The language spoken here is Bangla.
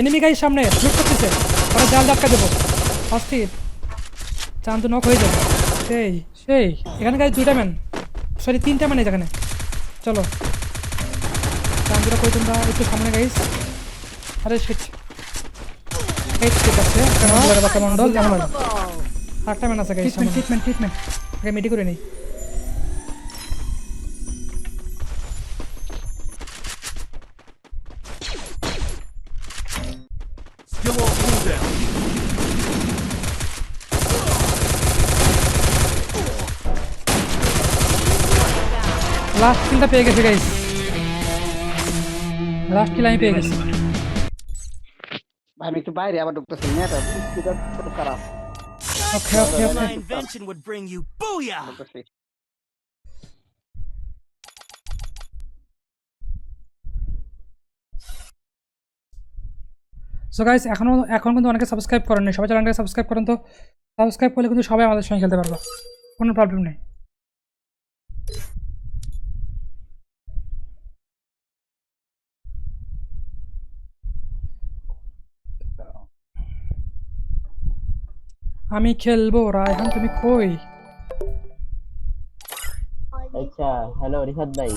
এনিমি গাইস সামনে লুট করতেছে। ওরা জাল ধাক্কা দেবো। অস্থির। চান তো নক হয়ে যাবে। সেই সেই। এখানে গাইস দুইটা ম্যান সরি তিনটা ম্যান এখানে চলো। চান দুটা কই তোমরা? একটু সামনে গাইস আরে শিট এই ঠিক আছে। একটা মন্ডল আটটা ম্যান আছে গাইস ট্রিটমেন্ট ট্রিটমেন্ট ট্রিটমেন্ট আগে মিটি করে নেই। লাস্ট কিলটা পেয়ে গেছে গাইস লাস্ট কিল আমি পেয়ে গেছি। ভাই আমি একটু বাইরে আবার ঢুকতেছি নেটা খুব খারাপ okay okay okay invention would bring you booyah! So guys এখনও এখন কিন্তু অনেকে সাবস্ক্রাইব করেন সবাই চ্যানেলটাকে সাবস্ক্রাইব করেন তো। সাবস্ক্রাইব করলে কিন্তু সবাই আমাদের সঙ্গে খেলতে পারব। কোনো প্রবলেম নেই। আমি খেলব রায়হান তুমি কই? আচ্ছা হ্যালো রিফাত ভাই।